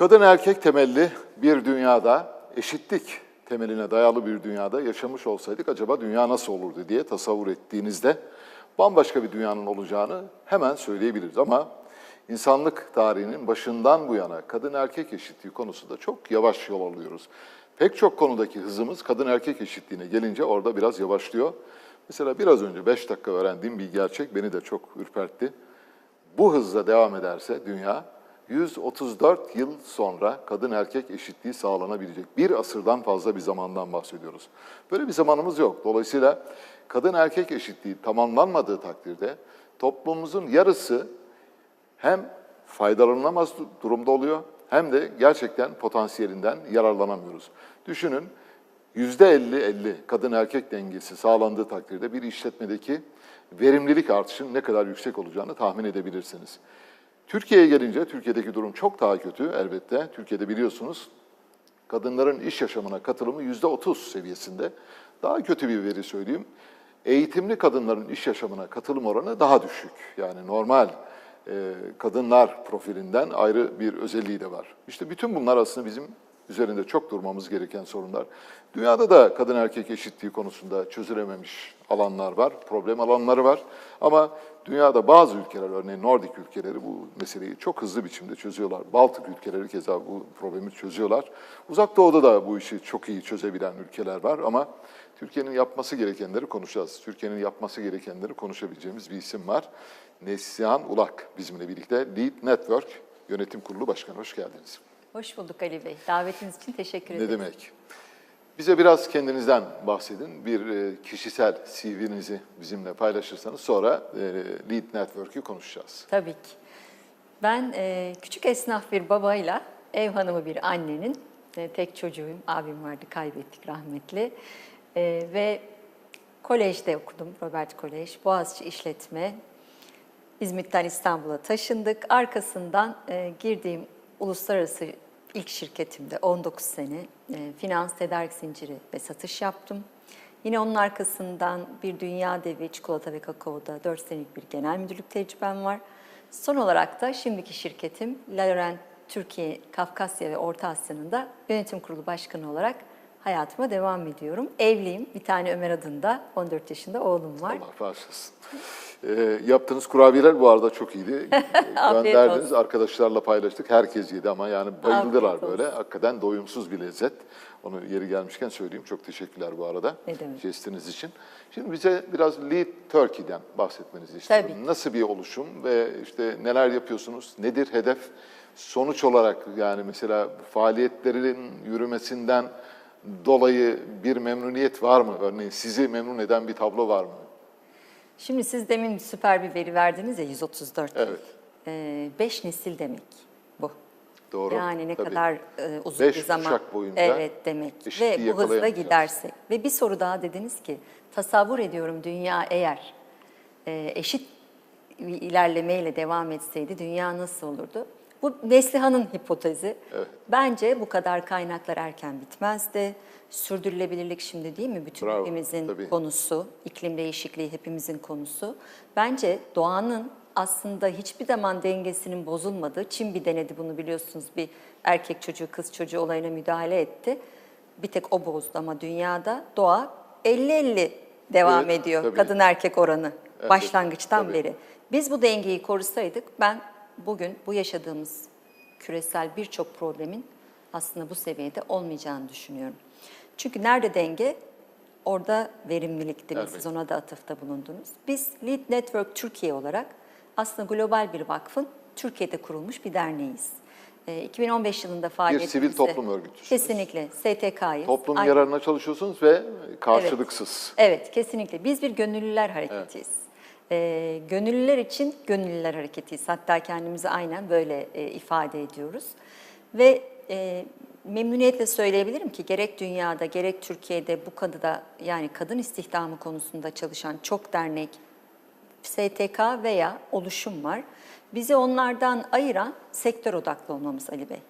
Kadın erkek temelli bir dünyada, eşitlik temeline dayalı bir dünyada yaşamış olsaydık acaba dünya nasıl olurdu diye tasavvur ettiğinizde bambaşka bir dünyanın olacağını hemen söyleyebiliriz. Ama insanlık tarihinin başından bu yana kadın erkek eşitliği konusunda çok yavaş yol alıyoruz. Pek çok konudaki hızımız kadın erkek eşitliğine gelince orada biraz yavaşlıyor. Mesela biraz önce 5 dakika öğrendiğim bir gerçek beni de çok ürpertti. Bu hızla devam ederse dünya 134 yıl sonra kadın erkek eşitliği sağlanabilecek. Bir asırdan fazla bir zamandan bahsediyoruz. Böyle bir zamanımız yok. Dolayısıyla kadın erkek eşitliği tamamlanmadığı takdirde toplumumuzun yarısı hem faydalanılamaz durumda oluyor hem de gerçekten potansiyelinden yararlanamıyoruz. Düşünün %50-50 kadın erkek dengesi sağlandığı takdirde bir işletmedeki verimlilik artışının ne kadar yüksek olacağını tahmin edebilirsiniz. Türkiye'ye gelince Türkiye'deki durum çok daha kötü elbette. Türkiye'de biliyorsunuz kadınların iş yaşamına katılımı yüzde otuz seviyesinde. Daha kötü bir veri söyleyeyim. Eğitimli kadınların iş yaşamına katılım oranı daha düşük. Yani normal e, kadınlar profilinden ayrı bir özelliği de var. İşte bütün bunlar aslında bizim üzerinde çok durmamız gereken sorunlar. Dünyada da kadın erkek eşitliği konusunda çözülememiş alanlar var, problem alanları var. Ama dünyada bazı ülkeler, örneğin Nordik ülkeleri bu meseleyi çok hızlı biçimde çözüyorlar. Baltık ülkeleri keza bu problemi çözüyorlar. Uzak Doğu'da da bu işi çok iyi çözebilen ülkeler var ama Türkiye'nin yapması gerekenleri konuşacağız. Türkiye'nin yapması gerekenleri konuşabileceğimiz bir isim var. Neslihan Ulak bizimle birlikte Lead Network Yönetim Kurulu Başkanı. Hoş geldiniz. Hoş bulduk Ali Bey. Davetiniz için teşekkür Ne ederim. demek? Bize biraz kendinizden bahsedin. Bir e, kişisel CV'nizi bizimle paylaşırsanız sonra e, Lead Network'ü konuşacağız. Tabii ki. Ben e, küçük esnaf bir babayla ev hanımı bir annenin tek çocuğuyum. Abim vardı kaybettik rahmetli. Ve kolejde okudum. Robert Kolej. Boğaziçi İşletme. İzmit'ten İstanbul'a taşındık. Arkasından girdiğim uluslararası ilk şirketimde 19 sene e, finans, tedarik zinciri ve satış yaptım. Yine onun arkasından bir dünya devi çikolata ve kakaoda 4 senelik bir genel müdürlük tecrübem var. Son olarak da şimdiki şirketim Laurent Türkiye, Kafkasya ve Orta Asya'nın da yönetim kurulu başkanı olarak hayatıma devam ediyorum. Evliyim. Bir tane Ömer adında 14 yaşında oğlum var. Allah bağışlasın. E, yaptığınız kurabiyeler bu arada çok iyiydi. Gönderdiniz, olsun. arkadaşlarla paylaştık. Herkes yedi ama yani bayıldılar Afiyet böyle. Hakikaten doyumsuz bir lezzet. Onu yeri gelmişken söyleyeyim. Çok teşekkürler bu arada. Ne demek. Jestiniz için. Şimdi bize biraz Lead Turkey'den bahsetmenizi istiyorum. Tabii. Nasıl bir oluşum ve işte neler yapıyorsunuz? Nedir hedef? Sonuç olarak yani mesela faaliyetlerin yürümesinden dolayı bir memnuniyet var mı? Örneğin sizi memnun eden bir tablo var mı? Şimdi siz demin süper bir veri verdiniz ya 134. Evet. 5 nesil demek bu. Doğru. Yani ne Tabii. kadar e, uzun Beş bir zaman. kuşak boyunca Evet demek. Ve bu hızla gidersek. Ve bir soru daha dediniz ki tasavvur ediyorum dünya eğer e, eşit ilerlemeyle devam etseydi dünya nasıl olurdu? Bu Neslihan'ın hipotezi. Evet. Bence bu kadar kaynaklar erken bitmezdi. Sürdürülebilirlik şimdi değil mi? Bütün Bravo, hepimizin tabii. konusu, iklim değişikliği hepimizin konusu. Bence doğanın aslında hiçbir zaman dengesinin bozulmadığı, Çin bir denedi bunu biliyorsunuz bir erkek çocuğu kız çocuğu olayına müdahale etti. Bir tek o bozdu ama dünyada doğa 50-50 devam Evet, ediyor tabii. kadın erkek oranı Evet, başlangıçtan tabii. beri. Biz bu dengeyi korusaydık ben bugün bu yaşadığımız küresel birçok problemin aslında bu seviyede olmayacağını düşünüyorum. Çünkü nerede denge? Orada verimlilik? Evet. Siz ona da atıfta bulundunuz. Biz Lead Network Türkiye olarak aslında global bir vakfın Türkiye'de kurulmuş bir derneğiz. Ee, 2015 yılında faaliyetimizi... sivil toplum örgütüsünüz. Kesinlikle, STK'yız. Toplum Ay- yararına çalışıyorsunuz ve karşılıksız. Evet, kesinlikle. Biz bir gönüllüler hareketiyiz. Ee, gönüllüler için gönüllüler hareketiyiz. Hatta kendimizi aynen böyle e, ifade ediyoruz. Ve e, memnuniyetle söyleyebilirim ki gerek dünyada gerek Türkiye'de bu konuda yani kadın istihdamı konusunda çalışan çok dernek, STK veya oluşum var. Bizi onlardan ayıran sektör odaklı olmamız Ali Bey.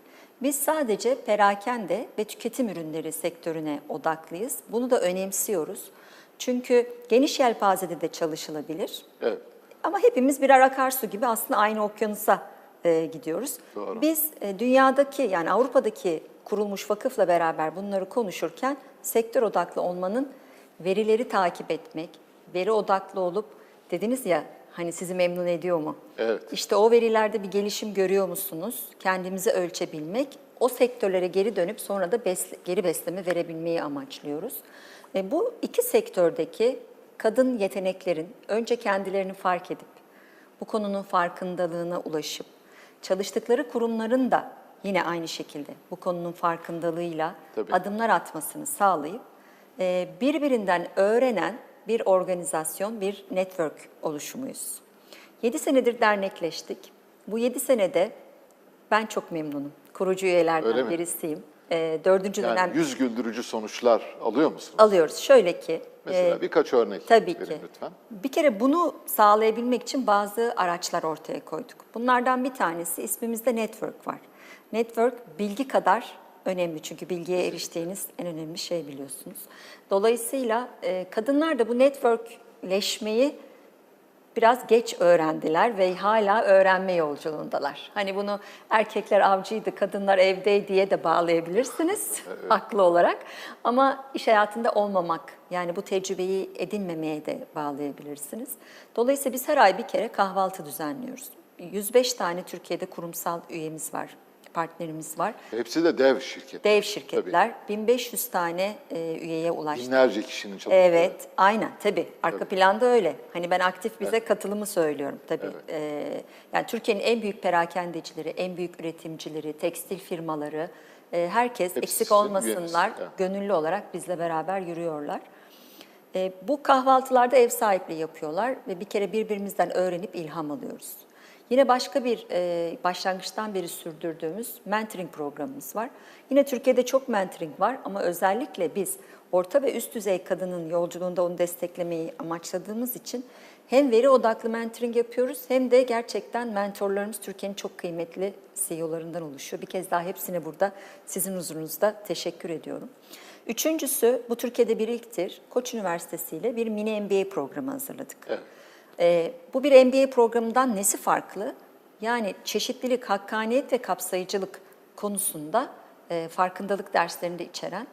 Biz sadece perakende ve tüketim ürünleri sektörüne odaklıyız. Bunu da önemsiyoruz. Çünkü geniş yelpazede de çalışılabilir. Evet. Ama hepimiz birer akarsu gibi aslında aynı okyanusa e, gidiyoruz. Doğru. Biz e, dünyadaki yani Avrupa'daki kurulmuş vakıfla beraber bunları konuşurken sektör odaklı olmanın verileri takip etmek, veri odaklı olup dediniz ya hani sizi memnun ediyor mu? Evet. İşte o verilerde bir gelişim görüyor musunuz? Kendimizi ölçebilmek, o sektörlere geri dönüp sonra da besle- geri besleme verebilmeyi amaçlıyoruz. E, bu iki sektördeki kadın yeteneklerin önce kendilerini fark edip, bu konunun farkındalığına ulaşıp, çalıştıkları kurumların da yine aynı şekilde bu konunun farkındalığıyla Tabii. adımlar atmasını sağlayıp, e, birbirinden öğrenen bir organizasyon, bir network oluşumuyuz. 7 senedir dernekleştik. Bu 7 senede ben çok memnunum. Kurucu üyelerden birisiyim. E, dördüncü dönem Yani yüz güldürücü sonuçlar alıyor musunuz? alıyoruz. Şöyle ki, Mesela e, birkaç örnek Tabii verin ki. lütfen. Bir kere bunu sağlayabilmek için bazı araçlar ortaya koyduk. Bunlardan bir tanesi ismimizde network var. Network bilgi kadar önemli çünkü bilgiye eriştiğiniz en önemli şey biliyorsunuz. Dolayısıyla e, kadınlar da bu networkleşmeyi biraz geç öğrendiler ve hala öğrenme yolculuğundalar. Hani bunu erkekler avcıydı, kadınlar evdeydi diye de bağlayabilirsiniz haklı olarak. Ama iş hayatında olmamak, yani bu tecrübeyi edinmemeye de bağlayabilirsiniz. Dolayısıyla biz her ay bir kere kahvaltı düzenliyoruz. 105 tane Türkiye'de kurumsal üyemiz var, partnerimiz var. Hepsi de dev şirket. Dev şirketler, 1500 tane e, üyeye ulaştık. Binlerce kişinin çalıştığı. Evet, aynen tabii. Arka planda öyle. Hani ben aktif bize katılımı söylüyorum tabii. Ee, yani Türkiye'nin en büyük perakendecileri, en büyük üretimcileri, tekstil firmaları, e, herkes eksik sizin olmasınlar, üyeniz, evet. gönüllü olarak bizle beraber yürüyorlar. E, bu kahvaltılarda ev sahipliği yapıyorlar ve bir kere birbirimizden öğrenip ilham alıyoruz. Yine başka bir e, başlangıçtan beri sürdürdüğümüz mentoring programımız var. Yine Türkiye'de çok mentoring var ama özellikle biz orta ve üst düzey kadının yolculuğunda onu desteklemeyi amaçladığımız için hem veri odaklı mentoring yapıyoruz hem de gerçekten mentorlarımız Türkiye'nin çok kıymetli CEO'larından oluşuyor. Bir kez daha hepsine burada sizin huzurunuzda teşekkür ediyorum. Üçüncüsü, bu Türkiye'de bir ilktir. Koç Üniversitesi ile bir mini MBA programı hazırladık. Evet. Ee, bu bir MBA programından nesi farklı? Yani çeşitlilik, hakkaniyet ve kapsayıcılık konusunda e, farkındalık derslerini de içeren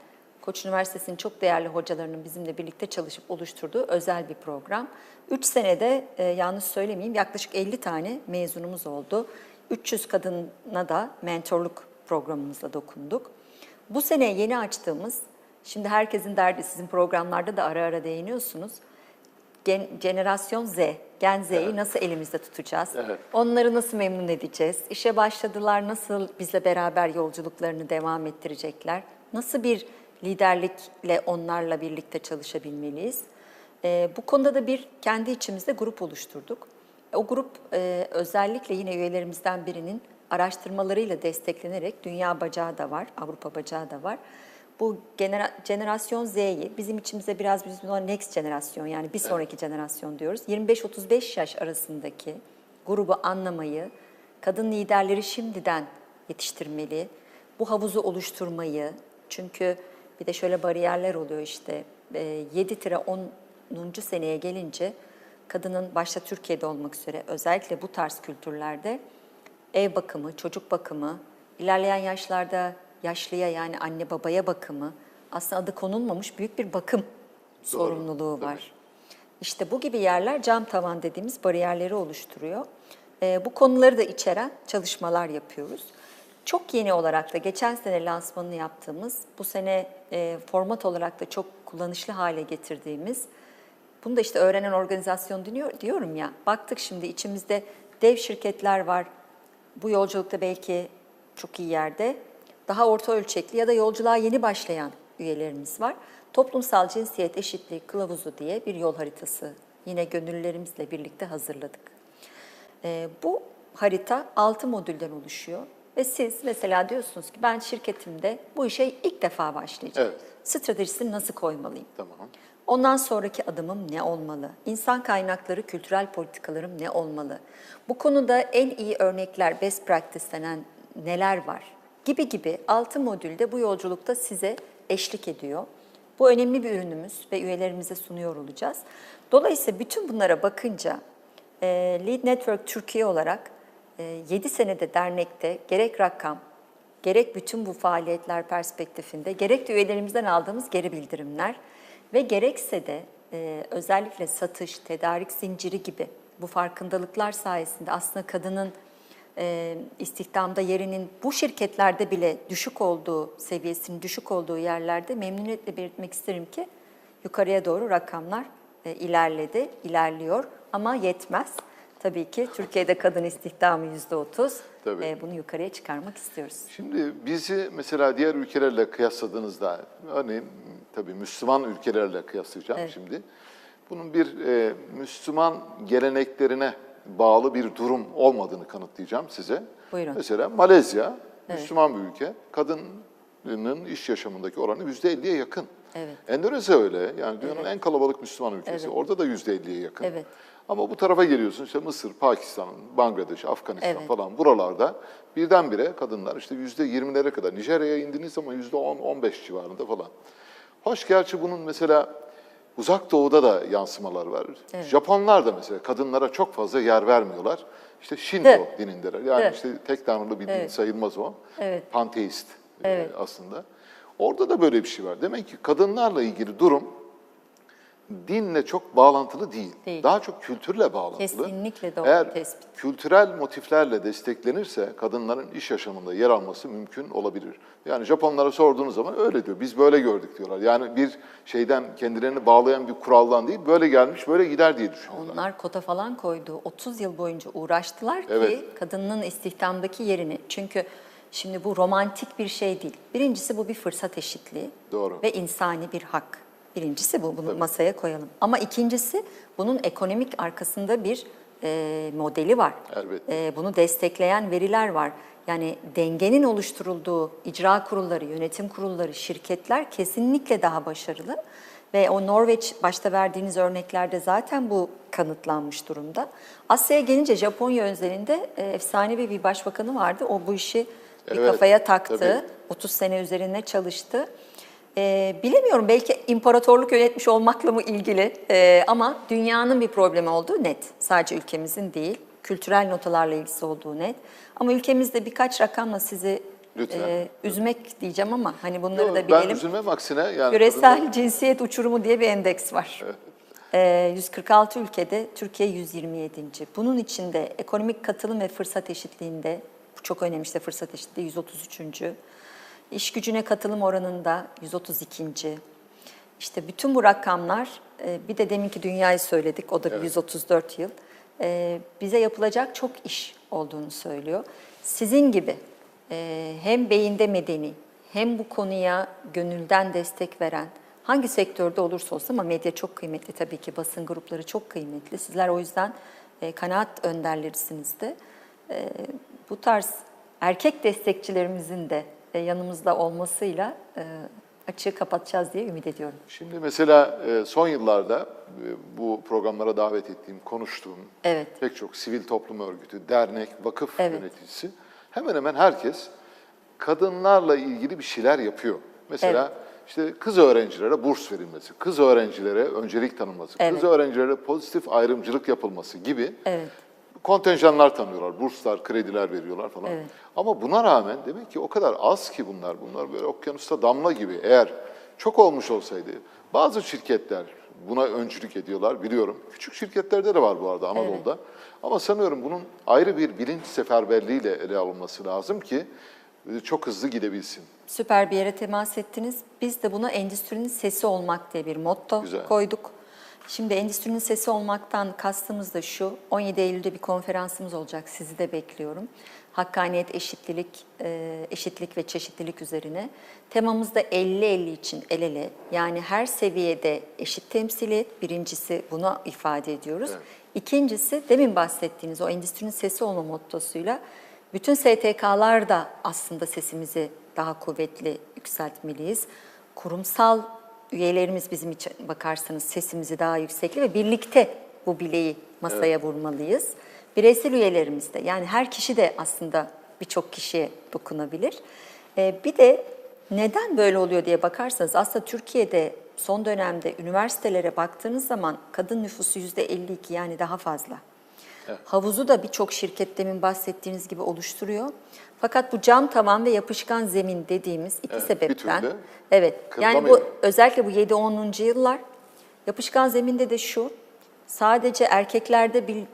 Koç Üniversitesi'nin çok değerli hocalarının bizimle birlikte çalışıp oluşturduğu özel bir program. 3 senede e, yanlış söylemeyeyim yaklaşık 50 tane mezunumuz oldu. 300 kadına da mentorluk programımızla dokunduk. Bu sene yeni açtığımız, şimdi herkesin derdi sizin programlarda da ara ara değiniyorsunuz. Gen, jenerasyon Z, Gen Z'yi nasıl elimizde tutacağız? Evet. Onları nasıl memnun edeceğiz? İşe başladılar, nasıl bizle beraber yolculuklarını devam ettirecekler? Nasıl bir liderlikle onlarla birlikte çalışabilmeliyiz? Ee, bu konuda da bir kendi içimizde grup oluşturduk. O grup e, özellikle yine üyelerimizden birinin araştırmalarıyla desteklenerek dünya bacağı da var, Avrupa bacağı da var. Bu genera- jenerasyon Z'yi bizim içimize biraz biz buna next jenerasyon yani bir sonraki jenerasyon diyoruz. 25-35 yaş arasındaki grubu anlamayı, kadın liderleri şimdiden yetiştirmeli, bu havuzu oluşturmayı çünkü bir de şöyle bariyerler oluyor işte 7-10. seneye gelince kadının başta Türkiye'de olmak üzere özellikle bu tarz kültürlerde ev bakımı, çocuk bakımı, ilerleyen yaşlarda yaşlıya yani anne babaya bakımı aslında adı konulmamış büyük bir bakım sorumluluğu var. İşte bu gibi yerler cam tavan dediğimiz bariyerleri oluşturuyor. Ee, bu konuları da içeren çalışmalar yapıyoruz. Çok yeni olarak da geçen sene lansmanını yaptığımız, bu sene e, format olarak da çok kullanışlı hale getirdiğimiz, bunu da işte öğrenen organizasyon dinliyor, diyorum ya, baktık şimdi içimizde dev şirketler var, bu yolculukta belki çok iyi yerde, daha orta ölçekli ya da yolculuğa yeni başlayan üyelerimiz var. Toplumsal cinsiyet eşitliği kılavuzu diye bir yol haritası yine gönüllülerimizle birlikte hazırladık. Ee, bu harita 6 modülden oluşuyor ve siz mesela diyorsunuz ki ben şirketimde bu işe ilk defa başlayacağım. Evet. Stratejisini nasıl koymalıyım? Tamam. Ondan sonraki adımım ne olmalı? İnsan kaynakları, kültürel politikalarım ne olmalı? Bu konuda en iyi örnekler, best practice denen neler var? Gibi gibi 6 modülde bu yolculukta size eşlik ediyor. Bu önemli bir ürünümüz ve üyelerimize sunuyor olacağız. Dolayısıyla bütün bunlara bakınca e, Lead Network Türkiye olarak 7 senede dernekte gerek rakam, gerek bütün bu faaliyetler perspektifinde, gerek de üyelerimizden aldığımız geri bildirimler ve gerekse de e, özellikle satış, tedarik zinciri gibi bu farkındalıklar sayesinde aslında kadının e, istihdamda yerinin bu şirketlerde bile düşük olduğu, seviyesinin düşük olduğu yerlerde memnuniyetle belirtmek isterim ki yukarıya doğru rakamlar e, ilerledi, ilerliyor ama yetmez. Tabii ki Türkiye'de kadın istihdamı yüzde otuz. E, bunu yukarıya çıkarmak istiyoruz. Şimdi bizi mesela diğer ülkelerle kıyasladığınızda, örneğin tabii Müslüman ülkelerle kıyaslayacağım Evet. şimdi. Bunun bir e, Müslüman geleneklerine bağlı bir durum olmadığını kanıtlayacağım size. Buyurun. Mesela Malezya, Müslüman bir ülke. Kadının iş yaşamındaki oranı yüzde elliye yakın. Evet. Endonezya öyle. Yani dünyanın en kalabalık Müslüman ülkesi. Evet. Orada da yüzde elliye yakın. Evet. Ama bu tarafa geliyorsun işte Mısır, Pakistan, Bangladeş, Afganistan Evet. falan buralarda birdenbire kadınlar işte yüzde yirmilere kadar Nijerya'ya indiğiniz zaman yüzde on, on beş civarında falan. Hoş gerçi bunun mesela uzak doğuda da yansımalar var. Japonlar da mesela kadınlara çok fazla yer vermiyorlar. İşte Shinto Evet. dinindeler. Yani Evet. işte tek tanrılı bir din Evet. sayılmaz o. Evet. Panteist e, Evet. aslında. Orada da böyle bir şey var. Demek ki kadınlarla ilgili durum dinle çok bağlantılı değil. Değil. Daha çok kültürle bağlantılı. Kesinlikle doğru Eğer tespit. kültürel motiflerle desteklenirse kadınların iş yaşamında yer alması mümkün olabilir. Yani Japonlara sorduğunuz zaman öyle diyor. Biz böyle gördük diyorlar. Yani bir şeyden kendilerini bağlayan bir kuraldan değil, böyle gelmiş, böyle gider diye düşünüyorlar. Onlar kota falan koydu. 30 yıl boyunca uğraştılar ki Evet. kadının istihdamdaki yerini. Çünkü şimdi bu romantik bir şey değil. Birincisi bu bir fırsat eşitliği. Doğru. Ve insani bir hak. Birincisi bu. Bunu masaya koyalım. Ama ikincisi bunun ekonomik arkasında bir e, modeli var. Elbette. E, bunu destekleyen veriler var. Yani dengenin oluşturulduğu icra kurulları, yönetim kurulları, şirketler kesinlikle daha başarılı. Ve o Norveç başta verdiğiniz örneklerde zaten bu kanıtlanmış durumda. Asya'ya gelince Japonya özelinde e, efsanevi bir başbakanı vardı. O bu işi bir Evet, kafaya taktı. tabii. 30 sene üzerine çalıştı. Ee, bilemiyorum belki imparatorluk yönetmiş olmakla mı ilgili Ee, ama dünyanın bir problemi olduğu net. Sadece ülkemizin değil, kültürel notalarla ilgisi olduğu net. Ama ülkemizde birkaç rakamla sizi Lütfen. e, üzmek diyeceğim ama hani bunları Yo, da ben bilelim. üzülmem aksine yani Küresel kadınlar- cinsiyet uçurumu diye bir endeks var. Ee, 146 ülkede Türkiye 127. Bunun içinde ekonomik katılım ve fırsat eşitliğinde, bu çok önemli işte fırsat eşitliği 133. İş gücüne katılım oranında 132. İşte bütün bu rakamlar, e, bir de deminki dünyayı söyledik, o da bir 134 yıl. E, Bize yapılacak çok iş olduğunu söylüyor. Sizin gibi e, hem beyinde medeni, hem bu konuya gönülden destek veren, hangi sektörde olursa olsun ama medya çok kıymetli tabii ki, basın grupları çok kıymetli. Sizler o yüzden kanaat önderlerisiniz de. Bu tarz erkek destekçilerimizin de yanımızda olmasıyla e, açığı kapatacağız diye ümit ediyorum. Şimdi mesela e, son yıllarda e, bu programlara davet ettiğim, konuştuğum Evet. pek çok sivil toplum örgütü, dernek, vakıf Evet. yöneticisi hemen hemen herkes kadınlarla ilgili bir şeyler yapıyor. Mesela işte kız öğrencilere burs verilmesi, kız öğrencilere öncelik tanınması, kız Evet. öğrencilere pozitif ayrımcılık yapılması gibi Evet. Kontenjanlar tanıyorlar, burslar, krediler veriyorlar falan. Evet. Ama buna rağmen demek ki o kadar az ki bunlar, bunlar böyle okyanusta damla gibi. Eğer çok olmuş olsaydı, bazı şirketler buna öncülük ediyorlar biliyorum. Küçük şirketlerde de var bu arada Anadolu'da. Ama sanıyorum bunun ayrı bir bilinç seferberliğiyle ele alınması lazım ki e, çok hızlı gidebilsin. Süper bir yere temas ettiniz. Biz de buna endüstrinin sesi olmak diye bir motto Güzel. koyduk. Şimdi endüstrinin sesi olmaktan kastımız da şu. 17 Eylül'de bir konferansımız olacak. Sizi de bekliyorum. Hakkaniyet, eşitlilik, e, eşitlik ve çeşitlilik üzerine. Temamız da 50-50 için el ele. Yani her seviyede eşit temsiliyet. Birincisi bunu ifade ediyoruz. Evet. İkincisi demin bahsettiğiniz o endüstrinin sesi olma mottosuyla bütün STK'lar da aslında sesimizi daha kuvvetli yükseltmeliyiz. Kurumsal üyelerimiz bizim için bakarsanız sesimizi daha yüksekli ve birlikte bu bileği masaya vurmalıyız. Bireysel üyelerimiz de yani her kişi de aslında birçok kişiye dokunabilir. Ee, bir de neden böyle oluyor diye bakarsanız aslında Türkiye'de son dönemde üniversitelere baktığınız zaman kadın nüfusu yüzde 52 yani daha fazla. Havuzu da birçok şirket demin bahsettiğiniz gibi oluşturuyor. Fakat bu cam tavan ve yapışkan zemin dediğimiz iki Evet, bir sebepten türlü evet yani bu özellikle bu 7-10. yıllar yapışkan zeminde de şu sadece erkeklerde bilinç,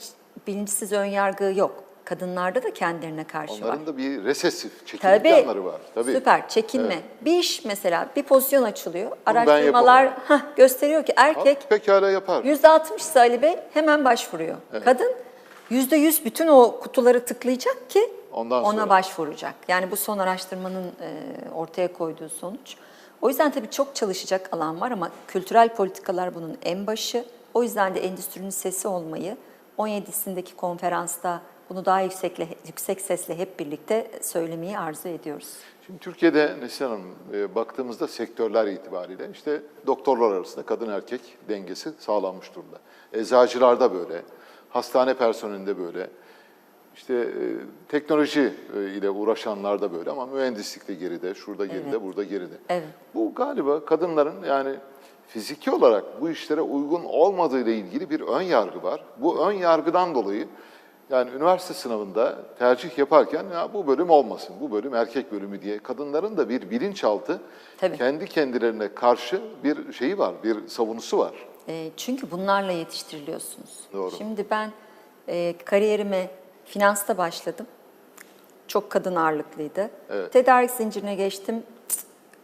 bilinçsiz ön yargı yok. Kadınlarda da kendilerine karşı var. Onların da bir resesif, Tabii. yanları var. Tabii. Süper. Çekinme. Bir iş mesela bir pozisyon açılıyor. ben Araştırmalar hah, gösteriyor ki erkek Ha, pekala yapar. %60 ise Ali Bey hemen başvuruyor. Kadın %100 bütün o kutuları tıklayacak ki Ondan ona sonra. başvuracak. Yani bu son araştırmanın e, ortaya koyduğu sonuç. O yüzden tabii çok çalışacak alan var ama kültürel politikalar bunun en başı. O yüzden de endüstrinin sesi olmayı 17'sindeki konferansta bunu daha yüksekle, yüksek sesle hep birlikte söylemeyi arzu ediyoruz. Şimdi Türkiye'de Neslihan Hanım e, baktığımızda sektörler itibariyle işte doktorlar arasında kadın erkek dengesi sağlanmış durumda. Eczacılarda böyle, hastane personelinde böyle, işte e, teknoloji e, ile uğraşanlar da böyle ama mühendislikte geride, şurada geride, burada geride. Evet. Bu galiba kadınların yani fiziki olarak bu işlere uygun olmadığı ile ilgili bir ön yargı var. Bu ön yargıdan dolayı yani üniversite sınavında tercih yaparken ya bu bölüm olmasın, bu bölüm erkek bölümü diye kadınların da bir bilinçaltı Tabii. kendi kendilerine karşı bir şeyi var, bir savunusu var. E, çünkü bunlarla yetiştiriliyorsunuz. Doğru. Şimdi ben e, kariyerime finansta başladım. Çok kadın ağırlıklıydı. Evet. Tedarik zincirine geçtim,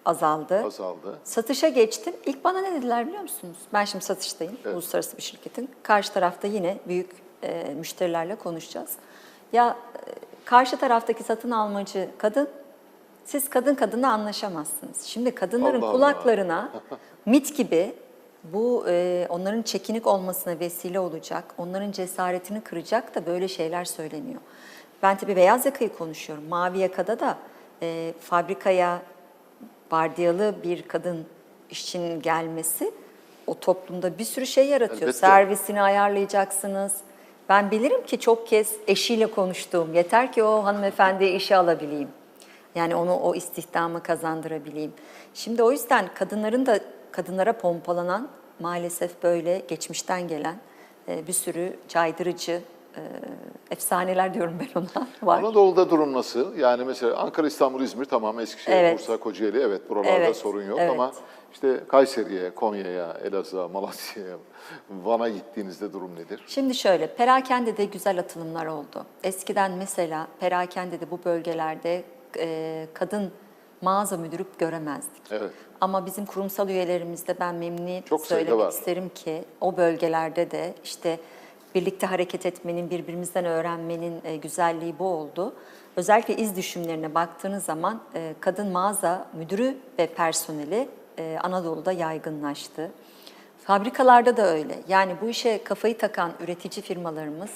azaldı. Azaldı. Satışa geçtim. İlk bana ne dediler biliyor musunuz? Ben şimdi satıştayım, Evet. uluslararası bir şirketin. Karşı tarafta yine büyük e, müşterilerle konuşacağız. Ya e, karşı taraftaki satın almacı kadın, siz kadın kadına anlaşamazsınız. Şimdi kadınların Allah Allah. kulaklarına mit gibi bu e, onların çekinik olmasına vesile olacak, onların cesaretini kıracak da böyle şeyler söyleniyor. Ben tabii beyaz yakayı konuşuyorum. Mavi yakada da e, fabrikaya vardiyalı bir kadın işçinin gelmesi o toplumda bir sürü şey yaratıyor. Elbette. Servisini ayarlayacaksınız. Ben bilirim ki çok kez eşiyle konuştuğum, yeter ki o hanımefendiyi işe alabileyim. Yani onu o istihdamı kazandırabileyim. Şimdi o yüzden kadınların da kadınlara pompalanan maalesef böyle geçmişten gelen e, bir sürü caydırıcı e, efsaneler diyorum ben ona var. Anadolu'da durum nasıl? Yani mesela Ankara, İstanbul, İzmir tamam Eskişehir, Evet. Bursa, Kocaeli evet buralarda Evet, sorun yok evet. ama işte Kayseri'ye, Konya'ya, Elazığ'a, Malatya'ya, Van'a gittiğinizde durum nedir? Şimdi şöyle, perakendede güzel atılımlar oldu. Eskiden mesela perakendede bu bölgelerde e, kadın mağaza müdürü göremezdik. Evet. Ama bizim kurumsal üyelerimizde ben memnuniyet Çok söylemek isterim ki o bölgelerde de işte birlikte hareket etmenin, birbirimizden öğrenmenin e, güzelliği bu oldu. Özellikle iz düşümlerine baktığınız zaman e, kadın mağaza müdürü ve personeli e, Anadolu'da yaygınlaştı. Fabrikalarda da öyle. Yani bu işe kafayı takan üretici firmalarımız,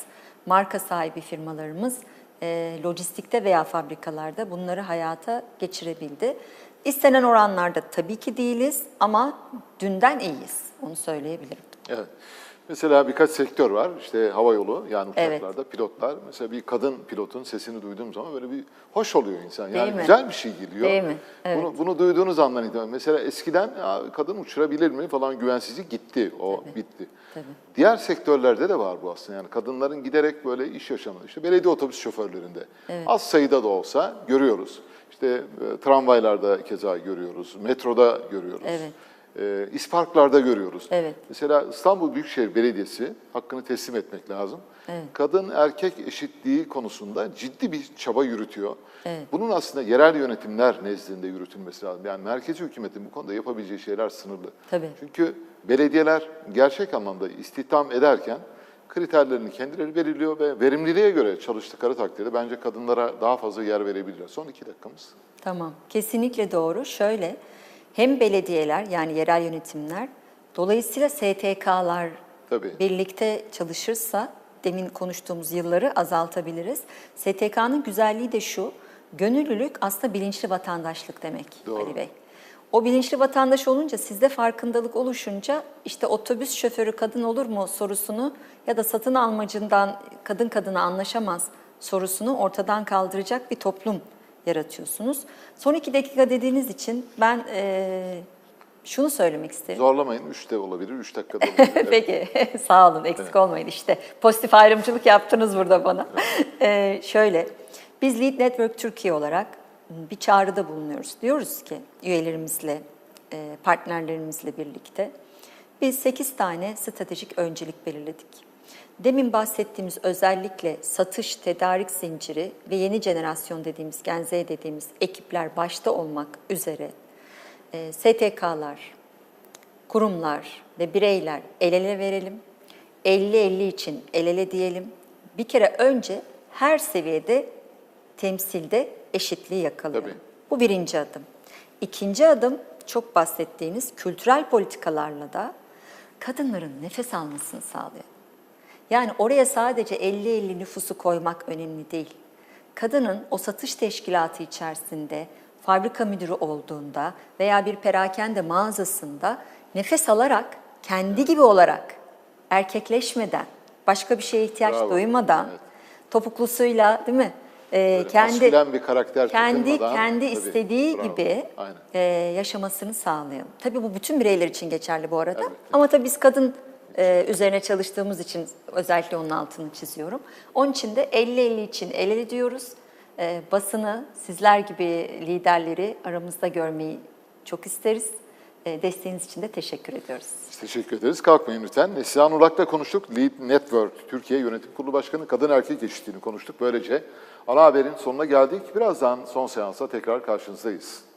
marka sahibi firmalarımız e, lojistikte veya fabrikalarda bunları hayata geçirebildi. İstenen oranlarda tabii ki değiliz ama dünden iyiyiz. Onu söyleyebilirim. Evet. Mesela birkaç sektör var. İşte hava yolu yani Evet. uçaklarda pilotlar. Mesela bir kadın pilotun sesini duyduğum zaman böyle bir hoş oluyor insan. Yani Değil mi? güzel bir şey geliyor. Değil mi? Evet. Bunu, bunu duyduğunuz andan itibaren. Mesela eskiden ya kadın uçurabilir mi falan güvensizlik gitti. O bitti. Tabii. Diğer sektörlerde de var bu aslında. Yani kadınların giderek böyle iş yaşamında. işte belediye otobüs şoförlerinde. Az sayıda da olsa görüyoruz. İşte e, tramvaylarda keza görüyoruz. Metroda görüyoruz. Evet. E, isparklarda görüyoruz. Evet. Mesela İstanbul Büyükşehir Belediyesi hakkını teslim etmek lazım. Evet. Kadın erkek eşitliği konusunda ciddi bir çaba yürütüyor. Evet. Bunun aslında yerel yönetimler nezdinde yürütülmesi lazım. Yani merkezi hükümetin bu konuda yapabileceği şeyler sınırlı. Tabii. Çünkü belediyeler gerçek anlamda istihdam ederken kriterlerini kendileri belirliyor ve verimliliğe göre çalıştıkları takdirde bence kadınlara daha fazla yer verebilirler. Son iki dakikamız. Tamam, kesinlikle doğru. Şöyle, hem belediyeler yani yerel yönetimler, dolayısıyla STK'lar Tabii. birlikte çalışırsa demin konuştuğumuz yılları azaltabiliriz. STK'nın güzelliği de şu, gönüllülük aslında bilinçli vatandaşlık demek Doğru. Ali Bey. O bilinçli vatandaş olunca, sizde farkındalık oluşunca işte otobüs şoförü kadın olur mu sorusunu ya da satın almacından kadın kadına anlaşamaz sorusunu ortadan kaldıracak bir toplum yaratıyorsunuz. Son iki dakika dediğiniz için ben eee, şunu söylemek isterim. Zorlamayın. Üçte olabilir, üç dakikada olabilir. Evet. Peki, sağ olun. Eksik olmayın işte. Pozitif ayrımcılık yaptınız burada bana. Ee, şöyle, biz Lead Network Türkiye olarak bir çağrıda bulunuyoruz. Diyoruz ki üyelerimizle, e, partnerlerimizle birlikte biz 8 tane stratejik öncelik belirledik. Demin bahsettiğimiz özellikle satış, tedarik zinciri ve yeni jenerasyon dediğimiz, Gen Z dediğimiz ekipler başta olmak üzere e, STK'lar, kurumlar ve bireyler el ele verelim. 50-50 için el ele diyelim. Bir kere önce her seviyede temsilde eşitliği yakalayalım. Tabii. Bu birinci adım. İkinci adım çok bahsettiğiniz kültürel politikalarla da kadınların nefes almasını sağlayalım. Yani oraya sadece 50-50 nüfusu koymak önemli değil. Kadının o satış teşkilatı içerisinde fabrika müdürü olduğunda veya bir perakende mağazasında nefes alarak, kendi gibi olarak, erkekleşmeden, başka bir şeye ihtiyaç Bravo. duymadan, Evet. topuklusuyla değil mi? Ee, Böyle maskülen bir karakter kendi kendi tabii, istediği bravo. gibi Aynen. e, yaşamasını sağlayalım. Tabii bu bütün bireyler için geçerli bu arada. Evet, Ama tabii biz kadın e, üzerine çalıştığımız için özellikle onun altını çiziyorum. Onun için de 50-50 için el ele diyoruz. E, basını, sizler gibi liderleri aramızda görmeyi çok isteriz. E, desteğiniz için de teşekkür ediyoruz. Teşekkür ederiz. Kalkmayın lütfen. Neslihan Urak'la konuştuk. Lead Network Türkiye Yönetim Kurulu Başkanı kadın erkek eşitliğini konuştuk. Böylece ana haberin sonuna geldik. Birazdan son seansa tekrar karşınızdayız.